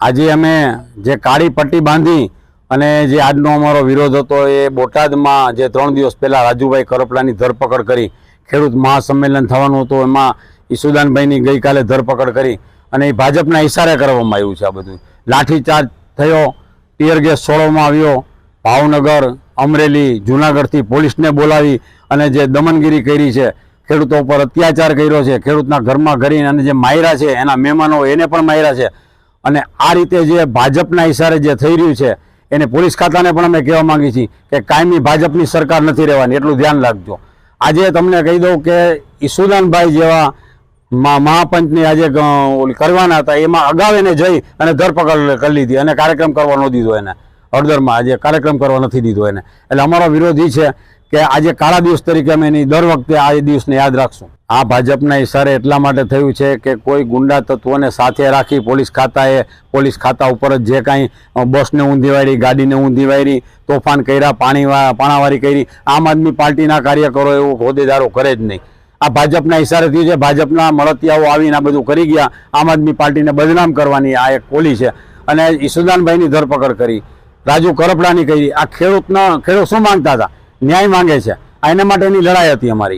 આજે અમે જે કાળી પટ્ટી બાંધી અને જે આજનો અમારો વિરોધ હતો એ બોટાદમાં જે ત્રણ દિવસ પહેલાં રાજુભાઈ કરપલાની ધરપકડ કરી, ખેડૂત મહાસંમેલન થવાનું હતું, એમાં ઈસુદાનભાઈની ગઈકાલે ધરપકડ કરી અને એ ભાજપના ઇશારે કરવામાં આવ્યું છે આ બધું. લાઠીચાર્જ થયો, ટીયર ગેસ છોડવામાં આવ્યો, ભાવનગર, અમરેલી, જુનાગઢથી પોલીસને બોલાવી અને જે દમનગીરી કરી છે, ખેડૂતો ઉપર અત્યાચાર કર્યો છે, ખેડૂતના ઘરમાં ઘરીને અને જે માયરા છે, એના મહેમાનો એને પણ માયરા છે. અને આ રીતે જે ભાજપના ઇશારે જે થઈ રહ્યું છે, એને પોલીસ ખાતાને પણ અમે કહેવા માંગીએ છીએ કે કાયમી ભાજપની સરકાર નથી રહેવાની, એટલું ધ્યાન રાખજો. આજે તમને કહી દઉં કે ઈસુદાનભાઈ જેવા મહાપંચની આજે કરવાના હતા, એમાં અગાઉ એને જઈ અને ધરપકડ કરી લીધી અને કાર્યક્રમ કરવા ન દીધો એને. હળદરમાં આજે કાર્યક્રમ કરવા નથી દીધો એને. એટલે અમારો વિરોધ છે કે આજે કાળા દિવસ તરીકે અમે એની દર વખતે આ દિવસને યાદ રાખશું. આ ભાજપના ઇશારે એટલા માટે થયું છે કે કોઈ ગુંડા તત્વોને સાથે રાખી પોલીસ ખાતાએ, પોલીસ ખાતા ઉપર જ જે કાંઈ બસને ઊંધી વાળી, ગાડીને ઊંધી વાળી, તોફાન કર્યા, પાણી પાણાવારી કરી, આમ આદમી પાર્ટીના કાર્યકરો એવું હોદ્દેદારો કરે જ નહીં. આ ભાજપના ઇશારે થયું છે, ભાજપના મળતિયાઓ આવીને આ બધું કરી ગયા, આમ આદમી પાર્ટીને બદનામ કરવાની આ એક પોલી છે. અને ઈસુદાનભાઈની ધરપકડ કરી, રાજુ કરપડાની કરી, આ ખેડૂતના, ખેડૂત શું માંગતા હતા? ન્યાય માંગે છે. આ એના માટેની લડાઈ હતી અમારી.